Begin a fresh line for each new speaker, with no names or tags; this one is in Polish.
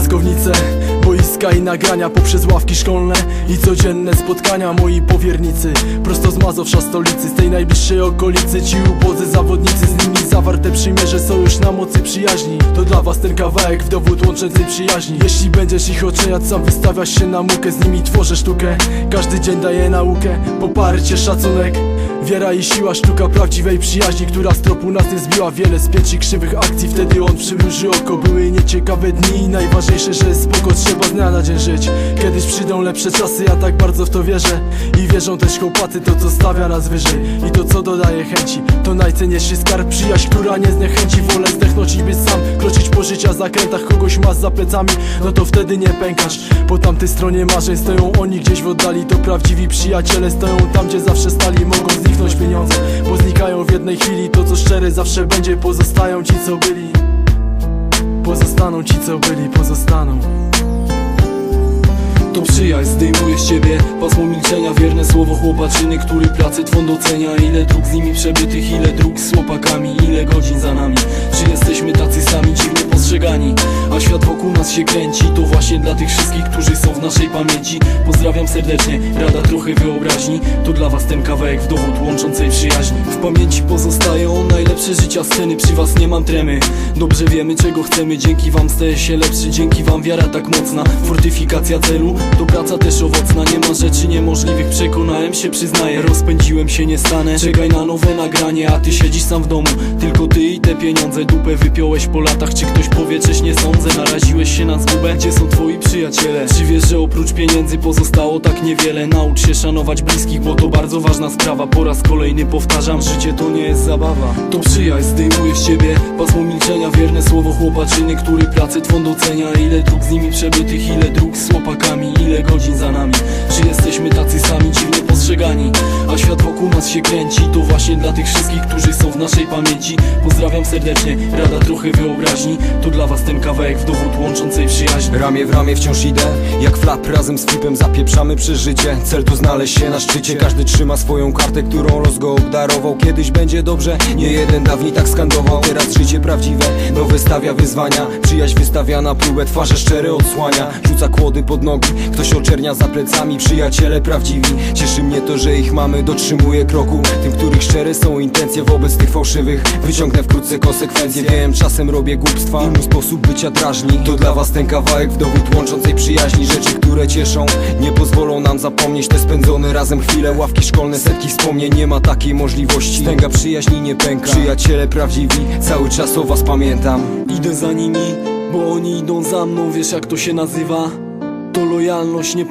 Piaskownice, boiska i nagrania poprzez ławki szkolne I codzienne spotkania moi powiernicy. Prosto z Mazowsza stolicy, z tej najbliższej okolicy. Ci ubodzy zawodnicy, z nimi zawarte przymierze Sojusz na mocy przyjaźni. To dla was ten kawałek w dowód łączącej przyjaźni. Jeśli będziesz ich oceniać, sam wystawiasz się na mukę. Z nimi tworzę sztukę, każdy dzień daje naukę. Poparcie, szacunek Wiara i siła, sztuka prawdziwej przyjaźni Która z tropu nas nie zbiła. Wiele spięć i krzywych akcji Wtedy on przymruży oko. Były nieciekawe dni najważniejsze, że spoko. Trzeba z dnia na dzień żyć. Kiedyś przyjdą lepsze czasy, ja tak bardzo w to wierzę. I wierzą też chłopaty, to co stawia nas wyżej. I to co dodaje chęci. To najcenniejszy skarb, przyjaźń, która nie zniechęci. Wolę zdechnąć i być sam. Kroczyć po życia zakrętach Kogoś masz za plecami No to wtedy nie pękasz. Po tamtej stronie marzeń stoją oni gdzieś w oddali. To prawdziwi przyjaciele stoją tam, gdzie zawsze stali. Mogą zniknąć pieniądze, bo znikają w jednej chwili. To co szczere zawsze będzie Pozostają ci co byli. Pozostaną ci co byli, pozostaną
To przyjaźń zdejmuje z ciebie Pasmo milczenia, wierne słowo chłopaczyny Który pracę twą docenia. Ile dróg z nimi przebytych, ile dróg z chłopakami Ile godzin za nami. Czy jesteśmy tacy sami, dziwnie postrzegani? A świat wokół nas się kręci To właśnie dla tych wszystkich, którzy są w naszej pamięci. Pozdrawiam serdecznie, rada trochę wyobraźni. To dla was ten kawałek w dowód łączącej przyjaźni W pamięci pozostają najlepsze życia sceny Przy was nie mam tremy. Dobrze wiemy czego chcemy. Dzięki wam staję się lepszy Dzięki wam wiara tak mocna. Fortyfikacja celu to praca też owocna Nie ma rzeczy niemożliwych. Przekonałem się, przyznaję Rozpędziłem się, nie stanę. Czekaj na nowe nagranie A ty siedzisz sam w domu. Tylko ty i te pieniądze Dupę wypiąłeś po latach. Czy ktoś powie, czyś nie sądzę? Naraziłeś się na zgubę? Gdzie są twoi przyjaciele? Czy wiesz, że oprócz pieniędzy pozostało tak niewiele? Naucz się szanować bliskich Bo to bardzo ważna sprawa. Po raz kolejny powtarzam Życie to nie jest zabawa. To przyjaźń zdejmuje z ciebie Pasmo milczenia Wierne słowo chłopaczyny Który pracę twą docenia. Ile dróg z nimi przebytych godzin za nami. Czy jesteśmy tacy sami dziwnie postrzegani A świat wokół nas się kręci. To właśnie dla tych wszystkich, którzy są w naszej pamięci. Pozdrawiam serdecznie, rada trochę wyobraźni. To dla was ten kawałek w dowód łączącej przyjaźni
Ramię w ramię wciąż idę Jak flap razem z flipem zapieprzamy przez życie Cel to znaleźć się na szczycie. Każdy trzyma swoją kartę, którą los go obdarował. Kiedyś będzie dobrze, nie jeden dawniej tak skandował. Teraz życie prawdziwe, nowe stawia wyzwania. Przyjaźń wystawia na próbę, twarze szczere odsłania. Rzuca kłody pod nogi, ktoś oczernia za plecami. Przyjaciele prawdziwi, cieszy mnie to, że ich mamy Kroku, tym których szczere są intencje Wobec tych fałszywych, wyciągnę wkrótce konsekwencje Wiem, czasem robię głupstwa. I mój sposób bycia drażni To dla was ten kawałek w dowód łączącej przyjaźni. Rzeczy, które cieszą, nie pozwolą nam zapomnieć. Te spędzone razem chwile, ławki szkolne, setki wspomnień. Nie ma takiej możliwości, stęga przyjaźni nie pęka. Przyjaciele prawdziwi, cały czas o was pamiętam.
Idę za nimi, bo oni idą za mną. Wiesz jak to się nazywa? To lojalność, nie